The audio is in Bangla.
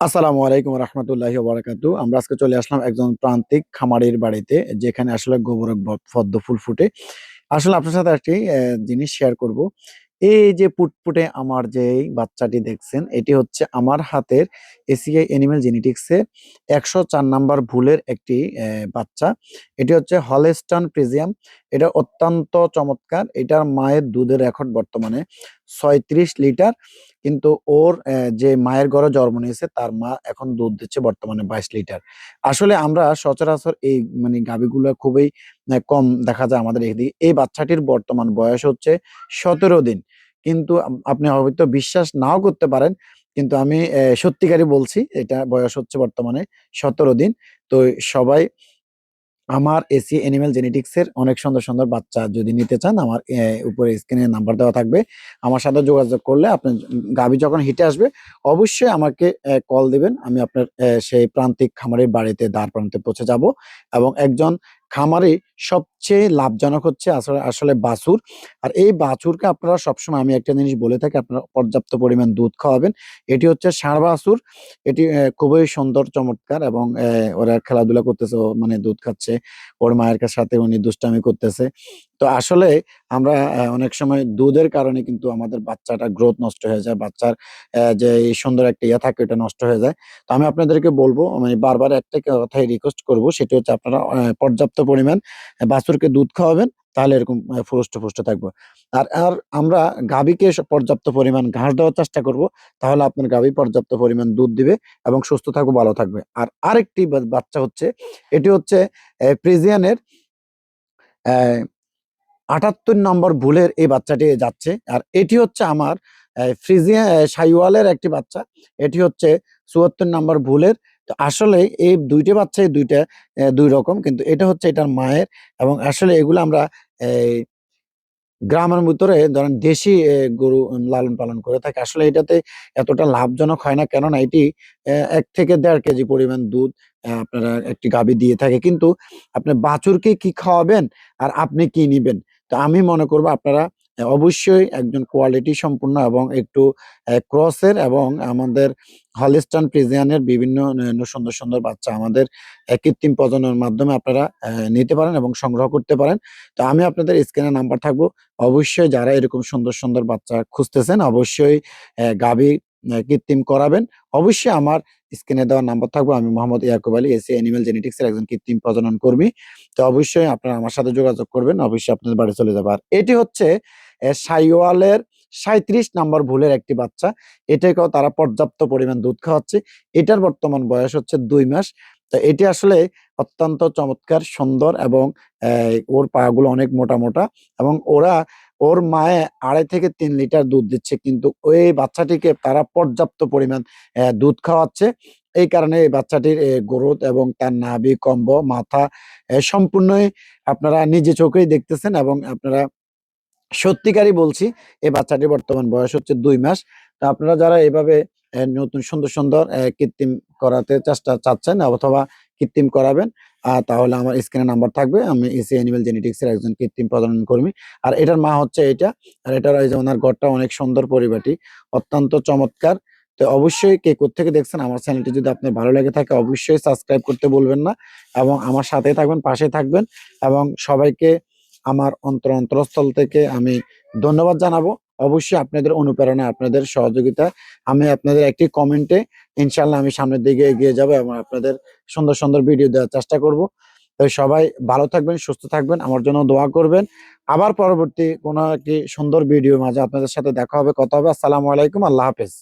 আসসালামু আলাইকুম রহমতুল্লাহি বারাকাতু আমরা আজকে চলে আসলাম একজন প্রান্তিক খামারির বাড়িতে, যেখানে আসলে গোবরক ব- পদ্ম ফুল ফুটে। আসলে আপনার সাথে একটি জিনিস শেয়ার করব। এই যে পুটপুটে আমার যে বাচ্চাটি দেখছেন, এটি হচ্ছে আমার হাতের এসিআই এনিম্যাল জেনেটিক্সের একশো চার নাম্বার ভুলের একটি বাচ্চা। এটি হচ্ছে হলেস্টান প্রিজিয়াম এটা অত্যন্ত চমৎকার। এটার মায়ের দুধের রেকর্ড বর্তমানে ছয়ত্রিশ লিটার। কিন্তু ওর যে মায়ের গড়ে জন্ম নিয়েছে, তার মা এখন দুধ দিচ্ছে বর্তমানে বাইশ লিটার। আসলে আমরা সচরাচর এই মানে গাভীগুলো খুবই কম দেখা যায় আমাদের এদিকে। এই বাচ্চাটির বর্তমান বয়স হচ্ছে সতেরো দিন। কিন্তু আপনি হয়তো বিশ্বাস নাও করতে পারেন, কিন্তু আমি সত্যিকারই বলছি, এটা বয়স হচ্ছে বর্তমানে সতেরো দিন। তো সবাই আমার এসি অ্যানিমাল জেনেটিক্স এর অনেক সুন্দর সুন্দর বাচ্চা যদি নিতে চান, আমার উপরে স্ক্রিনে নাম্বার দেওয়া থাকবে। আমার সাথে যোগাযোগ করলে আপনি গাবি যখন হিটে আসবে, অবশ্যই আমাকে কল দিবেন। আমি আপনার সেই প্রান্তিক খামারের বাড়িতে দ্বার প্রান্তে পৌঁছে যাব এবং একজন খামারে সবচেয়ে লাভজনক হচ্ছে আসলে আসলে বাছুর। আর এই বাছুরকে আপনারা সবসময়, আমি একটা জিনিস বলে থাকি, আপনারা পর্যাপ্ত পরিমাণ দুধ খাওয়াবেন। এটি হচ্ছে ষাঁড় বাছুর। এটি খুবই সুন্দর, চমৎকার এবং ওরা খেলাধুলা করতেছে মানে দুধ খাচ্ছে। ওর মায়ের সাথে উনি দুষ্টামি করতেছে। তো আসলে আমরা অনেক সময় দুধের কারণে কিন্তু আমাদের বাচ্চাটা গ্রোথ নষ্ট হয়ে যায়, বাচ্চার যে সুন্দর একটা ইয়ে থাকে ওটা নষ্ট হয়ে যায়। তো আমি আপনাদেরকে বলব মানে বারবার একটা কথাই রিকোয়েস্ট করব, সেটি হচ্ছে আপনারা পর্যাপ্ত পরিমাণ বাছুরকে দুধ খাওয়াবেন, তাহলে এরকম ফুষ্ট ফুষ্ট থাকব। আর আর আমরা গাভীকে পর্যাপ্ত পরিমাণ ঘাস দেওয়ার চেষ্টা করব, তাহলে আপনার গাভী পর্যাপ্ত পরিমাণ দুধ দিবে এবং সুস্থ থাকবে, ভালো থাকবে। আর আরেকটি বাচ্চা হচ্ছে, এটি হচ্ছে প্রিজিয়ানের আটাত্তর নম্বর ভুলের এই বাচ্চাটি যাচ্ছে। আর এটি হচ্ছে আমার ফ্রিজিয়া সাইওয়ালের একটি বাচ্চা। এটি হচ্ছে চুয়াত্তর নম্বর ভুলের। তো আসলে এই দুইটা বাচ্চাই দুইটা দুই রকম। কিন্তু এটা হচ্ছে এটার মায়ের। এবং আসলে এগুলো আমরা এই, গ্রামের ভিতরে ধরেন দেশি গরু লালন পালন করে থাকে। আসলে এটাতে এতটা লাভজনক হয় না। কেননা এটি এক থেকে দেড় কেজি পরিমাণ দুধ আপনারা একটি গাভী দিয়ে থাকে। কিন্তু আপনি বাছুরকে কি খাওয়াবেন? আর আপনি কি নিবেন? তো আমি মনে করব আপনারা অবশ্যই একজন কোয়ালিটি সম্পূর্ণ এবং একটু ক্রসের এবং আমাদের হলিস্টান প্রিজিয়ানের বিভিন্ন সুন্দর সুন্দর বাচ্চা আমাদের কৃত্রিম প্রজননের মাধ্যমে আপনারা নিতে পারেন এবং সংগ্রহ করতে পারেন। তো আমি আপনাদের স্ক্রিনে নাম্বার থাকব। অবশ্যই যারা এরকম সুন্দর সুন্দর বাচ্চা খুঁজতেছেন, অবশ্যই গাভী কৃত্রিম করাবেন। অবশ্যই আমার স্ক্রিনে দেওয়ার নাম্বার থাকব। আমি Mohammad Yakub Ali, AC animal genetics এর একজন কৃত্রিম প্রজনন কর্মী। তো অবশ্যই আপনারা আমার সাথে যোগাযোগ করবেন। অবশ্যই আপনাদের বাড়ি চলে যাবে। আর এটি হচ্ছে সাইওয়ালের সাঁত্রিশ নাম্বার ভুলের একটি বাচ্চা। এটাকেও তারা পর্যাপ্ত পরিমাণ দুধ খাওয়াচ্ছে। এটার বর্তমান বয়স হচ্ছে দুই মাস। তো এটি আসলে অত্যন্ত চমৎকার, সুন্দর এবং ওর পাগুলো অনেক মোটা মোটা এবং ওরা, ওর মায়ে আড়াই থেকে তিন লিটার দুধ দিচ্ছে কিন্তু ওই বাচ্চাটিকে তারা পর্যাপ্ত পরিমাণ দুধ খাওয়াচ্ছে। এই কারণে এই বাচ্চাটির গ্রোথ এবং তার নাভি, কম্ব, মাথা সম্পূর্ণই আপনারা নিজে চোখেই দেখতেছেন এবং আপনারা সত্যিকারই বলছি এই বাচ্চাটির বর্তমান বয়স হচ্ছে দুই মাস। তো আপনারা যারা এভাবে নতুন সুন্দর সুন্দর কৃত্রিম করাতে চেষ্টা চাচ্ছেন অথবা কৃত্রিম করাবেন আহ, তাহলে আমার স্ক্রিনে নাম্বার থাকবে আমি এসি অ্যানিমেল জেনেটিক্সের একজন কৃত্রিম প্রজনন কর্মী। আর এটার মা হচ্ছে এটা আর এটার এই যে ওনার ঘরটা অনেক সুন্দর পরিবারটি অত্যন্ত চমৎকার। তো অবশ্যই কে থেকে দেখছেন আমার চ্যানেলটি যদি আপনার ভালো লেগে থাকে অবশ্যই সাবস্ক্রাইব করতে বলবেন না এবং আমার সাথে থাকবেন পাশে থাকবেন এবং সবাইকে আমার অন্তর অন্তরস্থল থেকে আমি ধন্যবাদ জানাব। অবশ্যই আপনাদের অনুপ্রেরণা, আপনাদের সহযোগিতা। আমি আপনাদের একটি কমেন্টে ইনশাল্লাহ আমি সামনের দিকে এগিয়ে যাব এবং আপনাদের সুন্দর সুন্দর ভিডিও দেওয়ার চেষ্টা করব। তো সবাই ভালো থাকবেন, সুস্থ থাকবেন, আমার জন্য দোয়া করবেন। আবার পরবর্তী কোনো একটি সুন্দর ভিডিও মাঝে আপনাদের সাথে দেখা হবে, কথা হবে। আসসালামু আলাইকুম, আল্লাহ হাফেজ।